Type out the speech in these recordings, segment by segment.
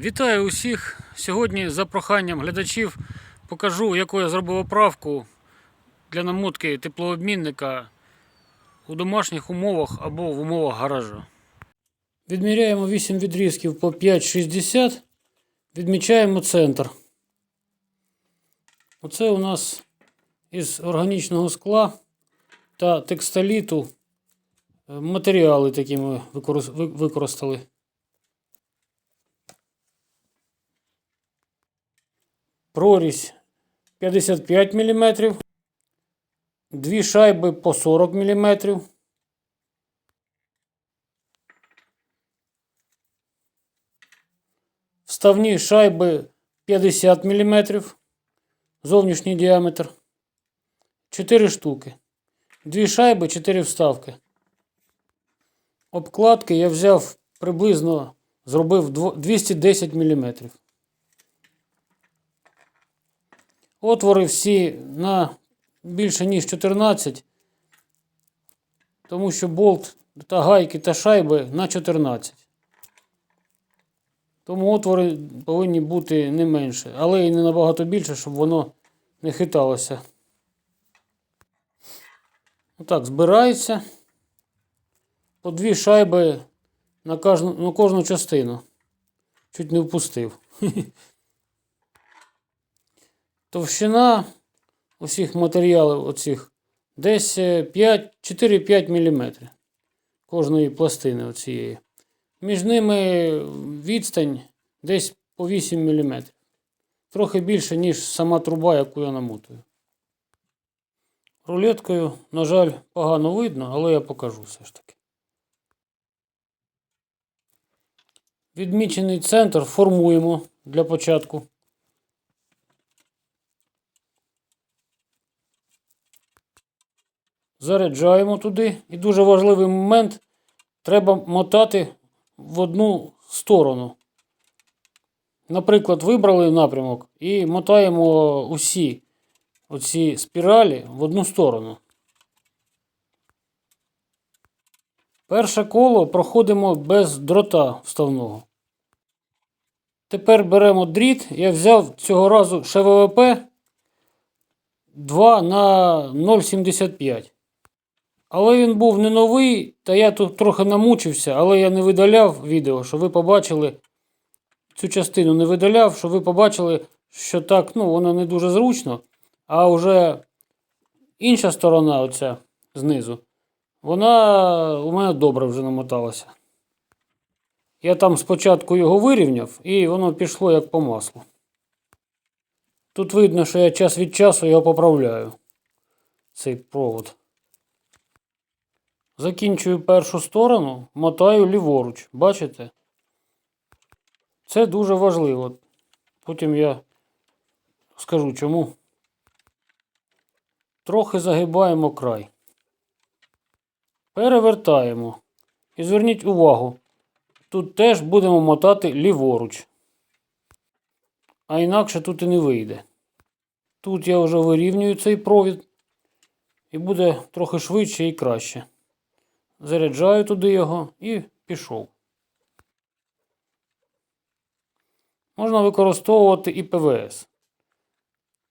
Вітаю усіх! Сьогодні за проханням глядачів покажу, яку я зробив оправку для намотки теплообмінника у домашніх умовах або в умовах гаража. Відміряємо 8 відрізків по 5,60. Відмічаємо центр. Оце у нас із органічного скла та текстоліту матеріали такі ми використали. Прорізь 55 мм, дві шайби по 40 мм. Вставні шайби 50 мм, зовнішній діаметр. 4 штуки. Дві шайби, 4 вставки. Обкладки я взяв приблизно, зробив 210 мм. Отвори всі на більше ніж 14, тому що болт та гайки та шайби на 14. Тому отвори повинні бути не менше, але і не набагато більше, щоб воно не хиталося. Отак, збирається по дві шайби на кожну, на кожну частину. Чуть не впустив. Товщина усіх матеріалів оцих десь е, 5, 4-5 мм кожної пластини оцієї. Між ними відстань десь по 8 мм. Трохи більше, ніж сама труба, яку я намотую. Рулеткою, на жаль, погано видно, але я покажу все ж таки. Відмічений центр формуємо для початку. Заряджаємо туди. І дуже важливий момент треба мотати в одну сторону. Наприклад, вибрали напрямок і мотаємо усі оці спіралі в одну сторону. Перше коло проходимо без дрота вставного. Тепер беремо дріт. Я взяв цього разу ШВВП 2 на 0,75. Але він був не новий, та я тут трохи намучився, але я не видаляв відео, щоб ви побачили цю частину не видаляв, щоб ви побачили, що так, ну, воно не дуже зручно. А вже інша сторона, оця знизу, вона у мене добре вже намоталася. Я там спочатку його вирівняв, і воно пішло як по маслу. Тут видно, що я час від часу його поправляю. Цей провод. Закінчую першу сторону, мотаю ліворуч. Бачите? Це дуже важливо. Потім я скажу чому. Трохи загибаємо край. Перевертаємо. І зверніть увагу, тут теж будемо мотати ліворуч. А інакше тут і не вийде. Тут я вже вирівнюю цей провід. І буде трохи швидше і краще. Заряджаю туди його і пішов. Можна використовувати і ПВС.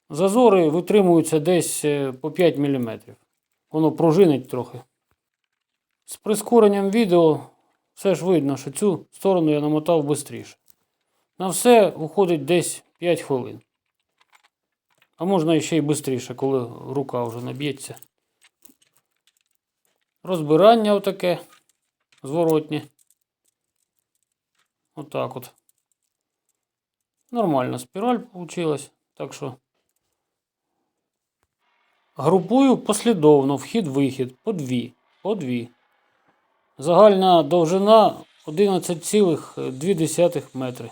Зазори витримуються десь е, по 5 мм. Воно пружинить трохи. З прискоренням відео все ж видно, що цю сторону я намотав швидше. На все уходить десь 5 хвилин. А можна ще й швидше, коли рука вже наб'ється. Розбирання отаке зворотнє. Отак от. Нормальна спіраль получилась. Так що групую послідовно вхід-вихід по дві. По дві. Загальна довжина 11,2 метри.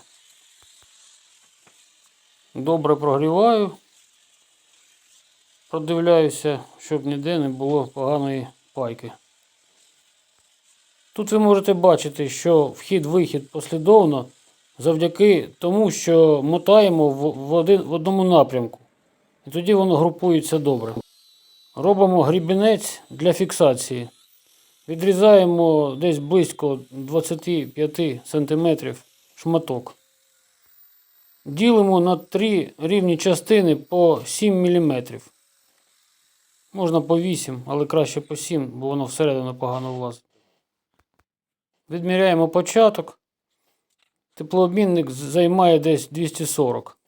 Добре прогріваю. Продивляюся, щоб ніде не було поганої пайки. Тут ви можете бачити, що вхід-вихід послідовно завдяки тому, що мотаємо в, один, в одному напрямку. І тоді воно групується добре. Робимо грібінець для фіксації. Відрізаємо десь близько 25 см шматок. ділимо на три рівні частини по 7 мм. Можна по 8, але краще по 7, бо воно всередину погано влазить. Відміряємо початок. Теплообмінник займає десь 240.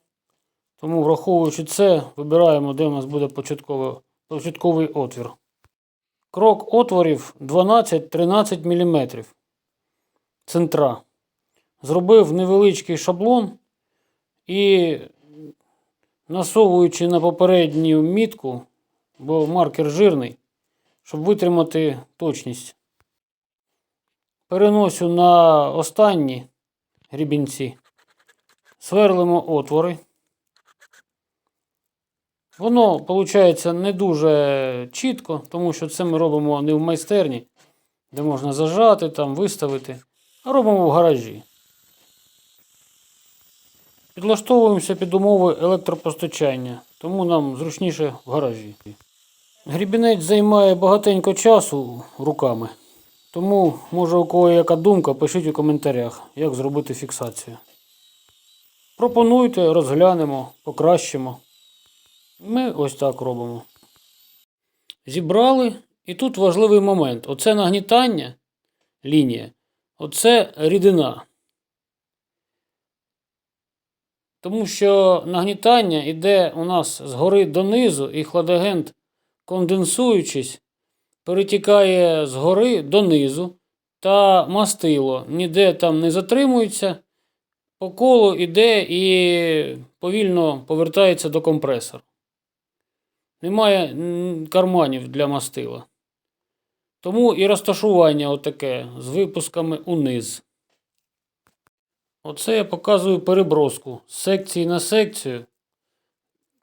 Тому, враховуючи це, вибираємо, де у нас буде початковий, отвір. Крок отворів 12-13 мм. Центра. Зробив невеличкий шаблон і насовуючи на попередню мітку, бо маркер жирний, щоб витримати точність. Переносю на останні грібінці. Сверлимо отвори. Воно виходить не дуже чітко, тому що це ми робимо не в майстерні, де можна зажати, там, виставити, а робимо в гаражі. Підлаштовуємося під умови електропостачання, тому нам зручніше в гаражі. Грібінець займає багатенько часу руками, тому, може, у кого яка думка, пишіть у коментарях, як зробити фіксацію. Пропонуйте, розглянемо, покращимо. Ми ось так робимо. Зібрали. І тут важливий момент. Оце нагнітання лінія, оце рідина. Тому що нагнітання йде у нас згори донизу, і хладагент, конденсуючись, перетікає згори донизу, та мастило ніде там не затримується, по колу йде і повільно повертається до компресора. Немає карманів для мастила. Тому і розташування отаке з випусками униз. Оце я показую переброску з секції на секцію.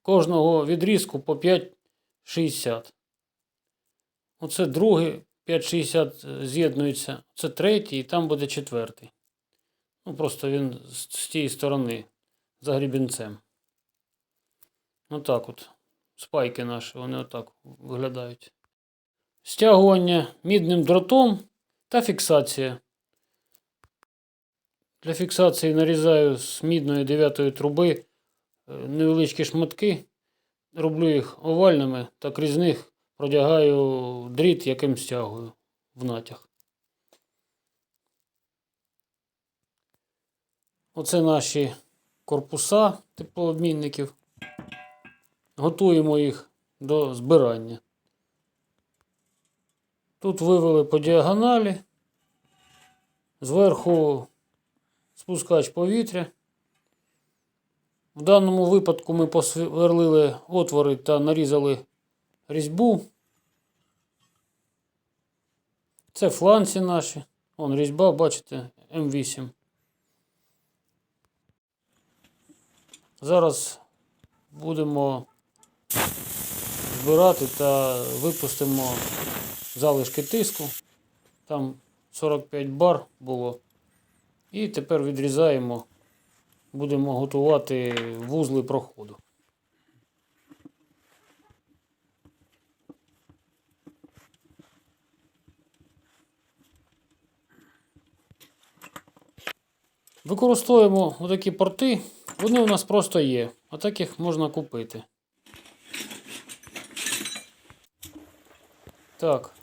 Кожного відрізку по 5,60. Оце другий 5,60 з'єднується. Це третій і там буде четвертий. Ну, просто він з, тієї сторони за грібінцем. Отак от. Спайки наші, вони отак виглядають. Стягування мідним дротом та фіксація. Для фіксації нарізаю з мідної 9 труби е, невеличкі шматки. Роблю їх овальними та крізь них продягаю дріт, яким стягую в натяг. Оце наші корпуса теплообмінників. Готуємо їх до збирання. Тут вивели по діагоналі. Зверху спускач повітря. В даному випадку ми посверлили отвори та нарізали різьбу. Це фланці наші. Вон різьба, бачите, М8. Зараз будемо збирати та випустимо залишки тиску. Там 45 бар було. І тепер відрізаємо, будемо готувати вузли проходу. Використовуємо отакі порти. Вони у нас просто є, а так їх можна купити. Так,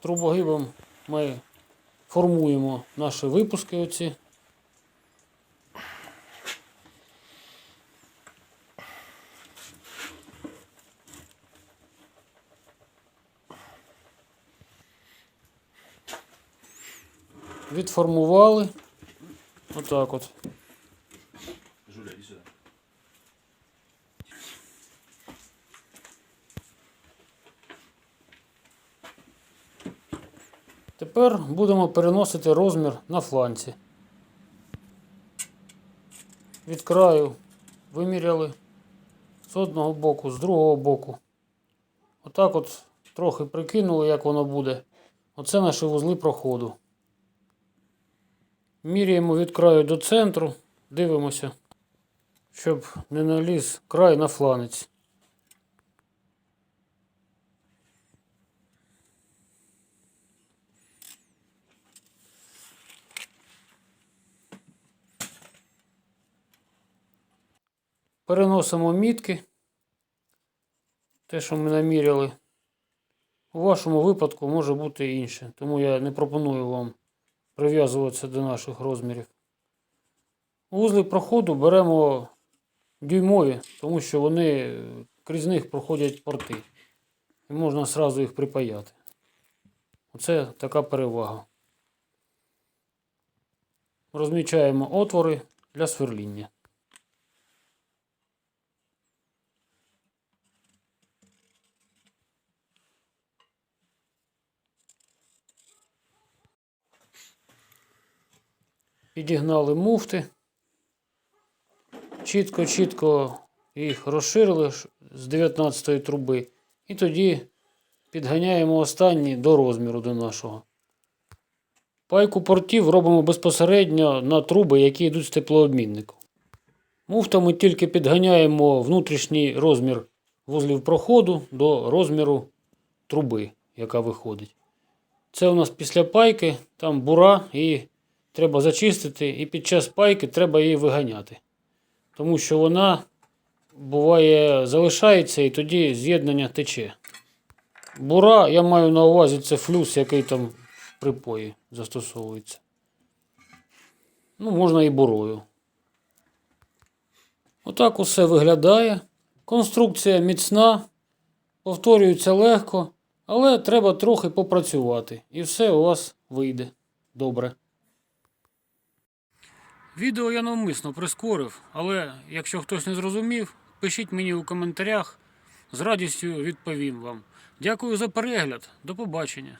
трубогибом ми формуємо наші випуски оці. Відформували. Отак от. Жуля, иди сюда. Тепер будемо переносити розмір на фланці. Від краю виміряли з одного боку, з другого боку. Отак от трохи прикинули, як воно буде. Оце наші вузли проходу. Міряємо від краю до центру, дивимося, щоб не наліз край на фланець. Переносимо мітки. Те, що ми наміряли. У вашому випадку може бути інше, тому я не пропоную вам прив'язуватися до наших розмірів. Вузли проходу беремо дюймові, тому що вони крізь них проходять порти. І можна одразу їх припаяти. Оце така перевага. Розмічаємо отвори для сверління. Підігнали муфти. Чітко-чітко їх розширили з 19 труби. І тоді підганяємо останні до розміру до нашого. Пайку портів робимо безпосередньо на труби, які йдуть з теплообміннику. Муфтами тільки підганяємо внутрішній розмір вузлів проходу до розміру труби, яка виходить. Це у нас після пайки, там бура, і треба зачистити, і під час пайки треба її виганяти. Тому що вона буває залишається і тоді з'єднання тече. Бура, я маю на увазі, це флюс, який там в припої застосовується. Ну, можна і бурою. Отак усе виглядає. Конструкція міцна, повторюється легко, але треба трохи попрацювати. І все у вас вийде добре. Відео я навмисно прискорив, але якщо хтось не зрозумів, пишіть мені у коментарях. З радістю відповім вам. Дякую за перегляд. До побачення.